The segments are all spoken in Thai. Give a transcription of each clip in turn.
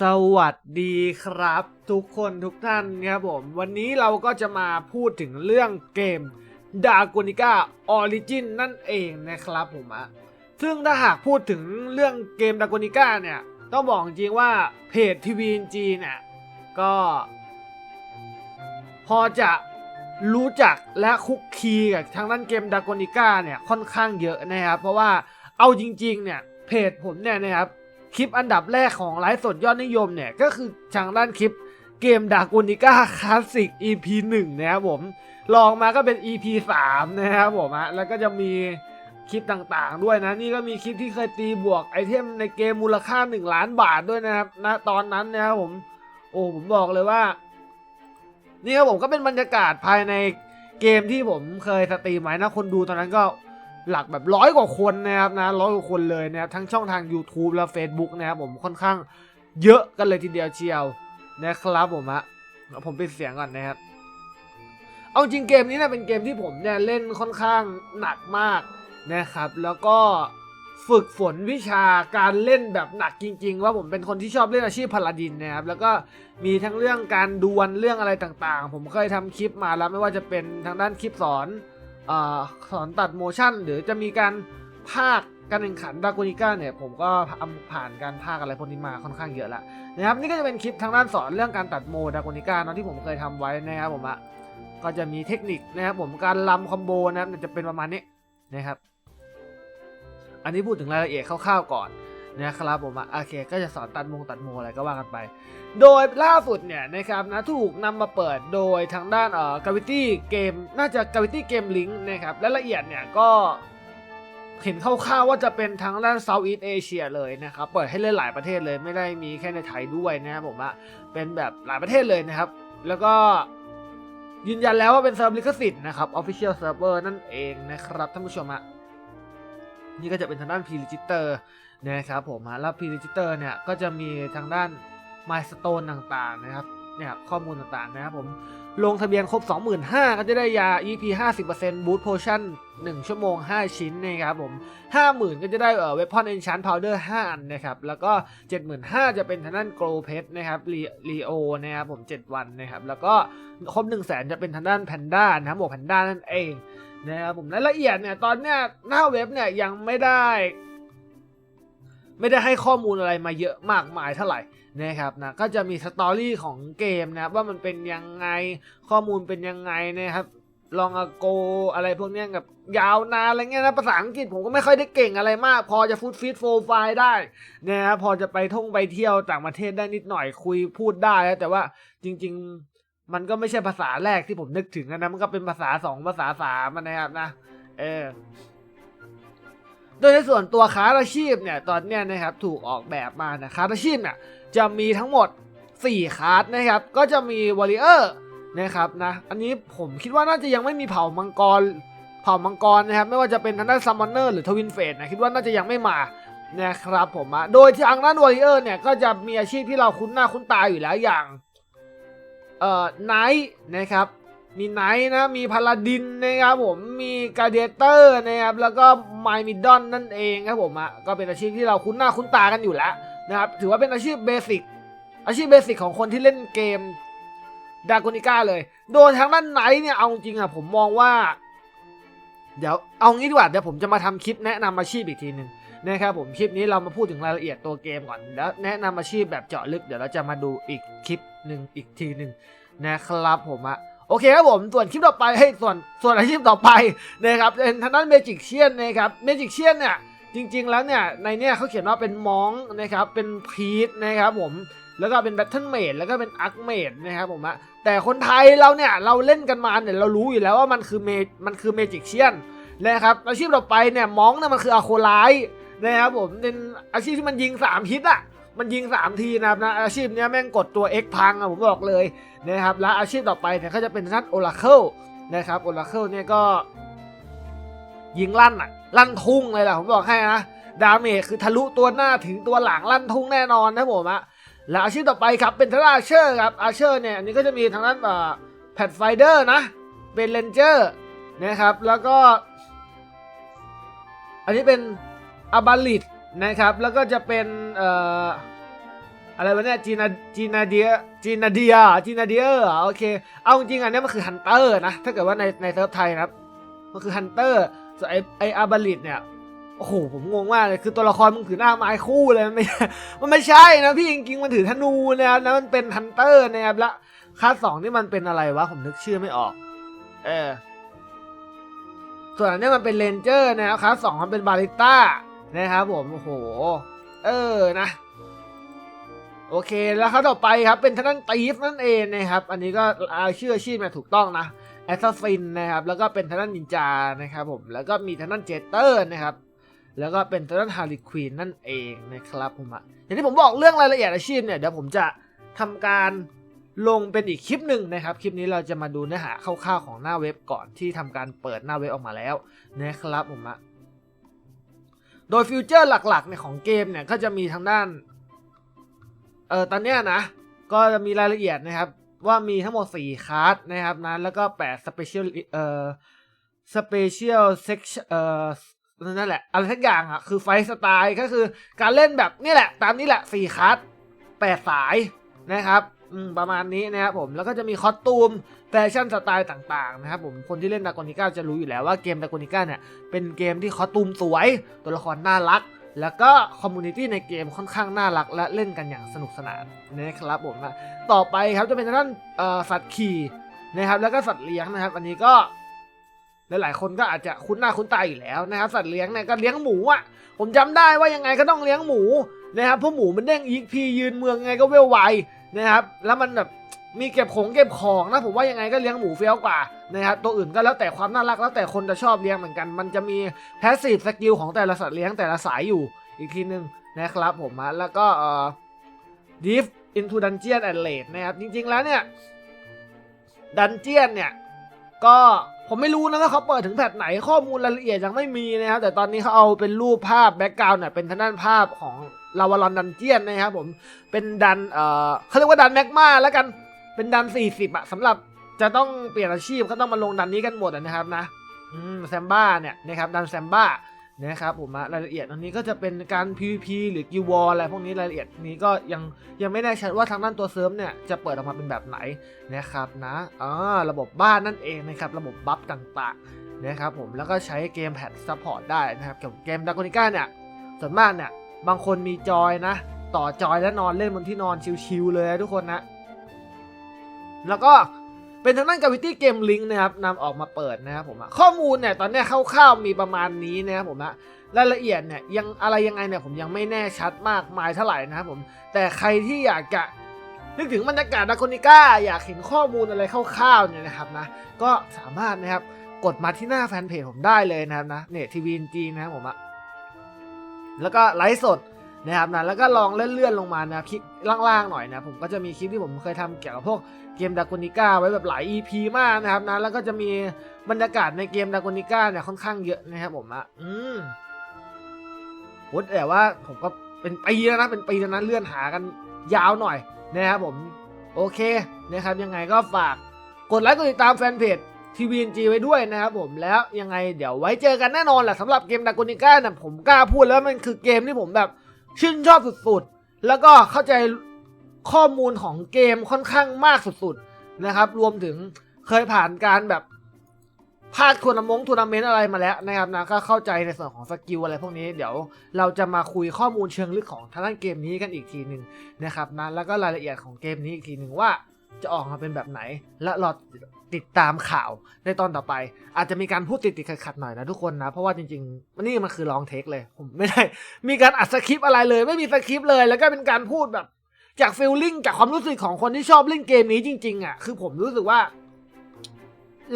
สวัสดีครับ ทุกคนทุกท่านครับผม วันนี้เราก็จะมาพูดถึงเรื่องเกม d a g o n i c a Origin นั่นเองนะครับผมอะซึ่งถ้าหากพูดถึงเรื่องเกม d a g o n i c a เนี่ย ต้องบอกจริงว่าเพจทีวีจีเนี่ยก็ พอจะรู้จักและคุกคีกับทางด้านเกมดากอนิก้าเนี่ยค่อนข้างเยอะนะครับ เพราะว่าเอาจริงๆเนี่ยเพจผมเนี่ยนะครับ คลิปอันดับแรกของไลฟ์สดยอดนิยมเนี่ย ก็คือทางด้านคลิปเกมดากอนิก้าคลาสสิก EP 1 นะครับผม ลองมาก็เป็น EP 3 นะครับผมอะแล้วก็จะมีคลิปต่างๆด้วยนะ นี่ก็มีคลิปที่เคยตีบวกไอเทมในเกมมูลค่า 1 ล้านบาทด้วยนะครับณตอนนั้นนะครับผม โอ้ผมบอกเลยว่า นี่ครับผมก็เป็นบรรยากาศภายในเกมที่ผมเคยสตรีมไว้นะคนดูตอนนั้นก็ หลักแบบร้อยกว่าคนนะครับนะร้อยกว่าคนเลยนะครับทั้งช่องทาง YouTube และ Facebook นะครับผมค่อนข้างเยอะกันเลยทีเดียวเชียวนะครับผมอะผมปิดเสียงก่อนนะครับเอาจริงเกมนี้เนี่ยเป็นเกมที่ผมเนี่ยเล่นค่อนข้างหนักมากนะครับ แล้วก็ฝึกฝนวิชาการเล่นแบบหนักจริง ๆ ว่าผมเป็นคนที่ชอบเล่นอาชีพพาลาดินนะครับแล้วก็มีทั้งเรื่องการดวลเรื่องอะไรต่างๆ ผมเคยทำคลิปมาแล้วไม่ว่าจะเป็นทางด้านคลิปสอน สอนตัดโมชั่น หรือจะมีการภาคการแข่งขันดากูนิก้าเนี่ยผมก็ผ่านการภาคอะไรพวกนี้มาค่อนข้างเยอะแล้วนะครับนี่ก็จะเป็นคลิปทางด้านสอนเรื่องการตัดโมดากูนิก้าเนาะที่ผมเคยทำไว้นะครับผมอะก็จะมีเทคนิคนะครับผมการลำคอมโบนะครับจะเป็นประมาณนี้นะครับอันนี้พูดถึงรายละเอียดคร่าวๆก่อน นะครับผมอะโอเค ก็จะสอนตัดมงตัดโมอะไรก็ว่ากันไป โดยล่าสุดเนี่ยนะครับนะถูกนำมาเปิดโดยทางด้านเอ่อ Gravity Game น่าจะ Gravity Game Link นะครับและละเอียดเนี่ยก็เห็นคร่าวๆว่าจะเป็นทางด้าน Southeast Asia เลยนะครับ เปิดให้เล่นหลายประเทศเลยไม่ได้มีแค่ในไทยด้วยนะครับผมอะเป็นแบบหลายประเทศเลยนะครับ แล้วก็ยืนยันแล้วว่าเป็นเซิร์ฟลิขสิทธิ์นะครับ Official Server นั่นเองนะครับท่านผู้ชมอะ นี่ก็จะเป็นทางด้าน P-Register นะครับผมฮะแล้ว P-Register เนี่ยก็จะมีทางด้านมายสเตนต่างๆนะครับเนี่ยข้อมูลต่างๆนะครับผมลงทะเบียนครบ 25,000 ก็จะได้ยา EP 50% Boost Potion 1ชั่วโมง 5 ชิ้นนะครับผม 50,000 ก็จะได้เอ่อ Weapon Enchant Powder 5อันนะครับ แล้วก็ 75,000 จะเป็นทางด้าน Glow Pet นะครับ Leo นะครับผม 7 วันนะครับ แล้วก็ครบ 100,000 จะเป็นทางด้าน Panda นะครับบวก Panda นั่นเอง นะครับผมรายละเอียดเนี่ยตอนเนี้ยหน้าเว็บเนี่ยยังไม่ได้ ไม่ได้ให้ข้อมูลอะไรมาเยอะมากมายเท่าไหร่นะครับนะก็จะมีสตอรี่ของเกมนะครับว่ามันเป็นยังไงข้อมูลเป็นยังไงนะครับลองอโกอะไรพวกนี้กับยาวนานอะไรเงี้ยนะภาษาอังกฤษผมก็ไม่ค่อยได้เก่งอะไรมาก พอจะฟุตฟิตโฟไฟได้นะครับพอจะไปท่องไปเที่ยวต่างประเทศได้นิดหน่อยคุยพูดได้นะแต่ว่าจริง มันก็ไม่ใช่ภาษาแรกที่ผมนึกถึงนะมันก็เป็นภาษาสองภาษาสามนะครับนะ เออ โดยในส่วนตัวคาร์อาชีพเนี่ย ตอนเนี้ยนะครับถูกออกแบบมานะคาร์อาชีพเนี่ยจะมีทั้งหมด 4คาร์ดนะครับ ก็จะมีวอริเออร์นะครับนะ อันนี้ผมคิดว่าน่าจะยังไม่มีเผ่ามังกร เผ่ามังกรนะครับ ไม่ว่าจะเป็นทางด้านซัมมอนเนอร์หรือทวินเฟสนะคิดว่าน่าจะยังไม่มานะครับผมอะโดยทางด้านวอริเออร์เนี่ยก็จะมีอาชีพที่เราคุ้นหน้าคุ้นตาอยู่แล้วอย่าง เอ่อไนท์นะครับมีไนท์นะมีพาลาดินนะครับผมมีกาเดเตอร์นะครับแล้วก็ไมมิดดอนนั่นเองครับผมอะก็เป็นอาชีพที่เราคุ้นหน้าคุ้นตากันอยู่แล้วนะครับถือว่าเป็นอาชีพเบสิกอาชีพเบสิกของคนที่เล่นเกมดากอนิก้าเลย โดยทางด้านไนท์เนี่ยเอาจริงอะผมมองว่า เดี๋ยวเอางี้ดีกว่าเดี๋ยวผมจะมาทำคลิปแนะนำอาชีพอีกทีหนึ่งนะครับผมคลิปนี้เรามาพูดถึงรายละเอียดตัวเกมก่อนแล้วแนะนำอาชีพแบบเจาะลึกเดี๋ยวเราจะมาดูอีกคลิป หนึ่งอีกทีหนึ่งนะครับผมอะโอเคครับผมส่วนคลิปต่อไปให้ส่วนส่วนอาชีพต่อไปนะครับเป็นทางด้านเมจิกเชียนนะครับเมจิกเชียนเนี่ยจริง ๆ แล้วเนี่ยในเนี่ยเขาเขียนว่าเป็นมองนะครับเป็นพีทนะครับผมแล้วก็เป็นแบทเทิลเมดแล้วก็เป็นอาร์คเมดนะครับผมอะแต่คนไทยเราเนี่ยเราเล่นกันมาเนี่ยเรารู้อยู่แล้วว่ามันคือเมมันคือเมจิกเชียนนะครับอาชีพต่อไปเนี่ยมองเนี่ยมันคืออะโคไลนะครับผมเป็นอาชีพที่มันยิงสามฮิตอะ มันยิงสามทีนะครับนะอาชีพเนี้ยแม่งกดตัว X พังอะผมบอกเลยนะครับและอาชีพต่อไปเนี่ยก็จะเป็นท่านโอราเคิลนะครับโอราเคิลเนี่ยก็ ยิงลั่นอะลั่นทุ่งเลยแหละผมบอกให้นะดาเมจคือทะลุตัวหน้าถึงตัวหลังลั่นทุ่งแน่นอนนะผมอะและอาชีพต่อไปครับเป็นทางด้านอาเชอร์ครับอาเชอร์เนี่ยอันนี้ก็จะมีทางด้านเอ่อแพดไฟเดอร์นะเป็นเลนเจอร์นะครับแล้วก็ อันนี้เป็นอาบาลิต นะครับ แล้วก็จะเป็นเอ่ออะไรวะเนี่ยจีนาจีนาเดียจีนาเดียจีนาเดียโอเค เอาจริงอันนี้มันคือฮันเตอร์นะ ถ้าเกิดว่าในในเซิร์ฟไทยนะครับ มันคือฮันเตอร์ส่วนไอไออาบาลิตเนี่ย โอ้โห ผมงงมากเลย คือตัวละครมันถือหน้าไม้คู่เลย มันไม่ มันไม่ใช่นะพี่จริงๆ มันถือธนูนะครับนะมันเป็นฮันเตอร์นะครับละคาสองนี่มันเป็นอะไรวะ ผมนึกชื่อไม่ออก เออ ส่วนอันนี้มันเป็นเลนเจอร์นะครับคาสสองมันเป็นบาริต้า นะครับผมโอ้โห เออนะโอเคแล้วครับต่อไปครับเป็นทางด้านตีฟนั่นเองนะครับ อันนี้ก็อ่าชื่ออาชีพเนี่ยถูกต้องนะแอสซัสซินนะครับ แล้วก็เป็นทางด้านนินจานะครับผมแล้วก็มีทางด้านเจเตอร์นะครับ แล้วก็เป็นทางด้านฮาร์ลีควีนนั่นเองนะครับผมอะอย่างที่ผมบอกเรื่องรายละเอียดอาชีพเนี่ยเดี๋ยวผมจะทำการลงเป็นอีกคลิปหนึ่งนะครับ คลิปนี้เราจะมาดูเนื้อหาคร่าวๆของหน้าเว็บก่อนที่ทำการเปิดหน้าเว็บออกมาแล้วนะครับผมอะ โดยฟิวเจอร์หลักๆเนี่ยของเกมเนี่ยก็จะมีทางด้าน เออตอนเนี้ยนะ ก็จะมีรายละเอียดนะครับ ว่ามีทั้งหมด 4 คาร์ดนะครับนะแล้วก็8 Special เอ่อ Special Section เอ่อนั่นแหละอะไรทักอย่างอะคือไฟสไตล์ก็คือการเล่นแบบนี่แหละ ตามนี้แหละ4คาร์ด8สายนะครับ อืมประมาณนี้นะครับผมแล้วก็จะมีคอสตูม แฟชั่นสไตล์ต่างๆนะครับผมคนที่เล่นดากอนิก้าจะรู้อยู่แล้วว่าเกมดากอนิก้าเนี่ยเป็นเกมที่คอตูมสวย ตัวละครน่ารัก แล้วก็คอมมูนิตี้ในเกมค่อนข้างน่ารัก และเล่นกันอย่างสนุกสนานนะครับผมนะต่อไปครับจะเป็นด้านสัตว์ขี่นะครับแล้วก็สัตว์เลี้ยงนะครับ อันนี้ก็หลายๆคนก็อาจจะคุ้นหน้าคุ้นตาอยู่แล้วนะครับ สัตว์เลี้ยงเนี่ยก็เลี้ยงหมูอะผมจำได้ว่ายังไงก็ต้องเลี้ยงหมูนะครับเพราะหมูมันเด้งอีกพียืนเมืองไงก็เวลไวนะครับแล้วมันแบบ มีเก็บของเก็บของนะผมว่ายังไงก็เลี้ยงหมูเฟี้ยวกว่านะครับตัวอื่นก็แล้วแต่ความน่ารักแล้วแต่คนจะชอบเลี้ยงเหมือนกัน มันจะมีแพสซีฟสกิลของแต่ละสัตว์เลี้ยงแต่ละสายอยู่อีกทีนึงนะครับผมอะแล้วก็เอ่อ Deep into Dungeon and Raid นะครับจริงๆแล้วเนี่ยดันเจียนเนี่ยก็ผมไม่รู้นะว่าเขาเปิดถึงแพทไหนข้อมูลรายละเอียดยังไม่มีนะครับแต่ตอนนี้เขาเอาเป็นรูปภาพแบ็กกราวน์เนี่ยเป็นทางด้านภาพของลาวารอนดันเจียนนะครับผมเป็นดันเอ่อเขาเรียกว่าดันแมกมาแล้วกัน เป็นดัน40อะสำหรับจะต้องเปลี่ยนอาชีพก็ต้องมาลงดันนี้กันหมดนะครับนะอืมแซมบ้าเนี่ยนะครับดันแซมบ้านะครับผมรายละเอียดอันนี้ก็จะเป็นการ PVP หรือกิวอลอะไรพวกนี้รายละเอียดนี้ก็ยังยังไม่แน่ชัดว่าทางด้านตัวเซิร์ฟเนี่ยจะเปิดออกมาเป็นแบบไหนนะครับนะอ่าระบบบ้านนั่นเองนะครับระบบบัฟต่างๆนะครับผมแล้วก็ใช้เกมแพดซัพพอร์ตได้นะครับเกี่ยวกับเกมดากอนิก้าเนี่ยส่วนมากเนี่ยบางคนมีจอยนะ ต่อจอยแล้วนอนเล่นบนที่นอนชิลๆเลยทุกคนนะ แล้วก็เป็นทางด้านกาวิตี้เกมลิงนะครับนำออกมาเปิดนะครับผมข้อมูลเนี่ยตอนนี้คร่าวๆมีประมาณนี้นะครับผมนะรายละเอียดเนี่ยยังอะไรยังไงเนี่ยผมยังไม่แน่ชัดมากมายเท่าไหร่นะครับผมแต่ใครที่อยากจะนึกถึงบรรยากาศดาโกนิก้าอยากเห็นข้อมูลอะไรคร่าวๆเนี่ยนะครับนะก็สามารถนะครับกดมาที่หน้าแฟนเพจผมได้เลยนะครับนะเนทีวีจีนะครับผมอะแล้วก็ไลฟ์สด นะครับนะแล้วก็ลองเลื่อนๆลงมานะคลิปล่างๆหน่อยนะผมก็จะมีคลิปที่ผมเคยทำเกี่ยวกับพวกเกมดาโกนิก้าไว้แบบหลาย EP มากนะครับนะแล้วก็จะมีบรรยากาศในเกมดาโกนิก้าเนี่ยค่อนข้างเยอะนะครับผมอะอืมโหแต่ว่าผมก็เป็นปีแล้วนะเป็นปีแล้วนะเลื่อนหากันยาวหน่อยนะครับผมโอเคนะครับยังไงก็ฝากกดไลค์กดติดตามแฟนเพจทีวีจีไว้ด้วยนะครับผมแล้วยังไงเดี๋ยวไว้เจอกันแน่นอนแหละสำหรับเกมดากอนิก้าเนะผมกล้าพูดแล้วมันคือเกมที่ผมแบบ ชื่นชอบสุดๆ แล้วก็เข้าใจข้อมูลของเกมค่อนข้างมากสุดๆนะครับ รวมถึงเคยผ่านการแบบพลาดทัวร์นามงทัวร์นาเมนต์อะไรมาแล้วนะครับนะก็เข้าใจในส่วนของสกิลอะไรพวกนี้เดี๋ยวเราจะมาคุยข้อมูลเชิงลึกของทางด้านเกมนี้กันอีกทีหนึ่งนะครับนะแล้วก็รายละเอียดของเกมนี้อีกทีหนึ่งว่าจะออกมาเป็นแบบไหนและรอ ติดตามข่าวในตอนต่อไป อาจจะมีการพูดติดติดขัดขัดๆหน่อยนะทุกคนนะ เพราะว่าจริงๆนี่มันคือลองเทคเลย ผมไม่ได้มีการอัดสคริปอะไรเลย ไม่มีสคริปเลย แล้วก็เป็นการพูดแบบจากฟีลลิ่งจากความรู้สึกของคนที่ชอบเล่นเกมนี้จริง ๆ อะ คือผมรู้สึกว่า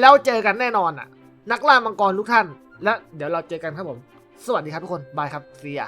แล้วเจอกันแน่นอนอะ นักล่ามังกรทุกท่าน และเดี๋ยวเราเจอกันครับผม สวัสดีครับทุกคน บายครับเสีย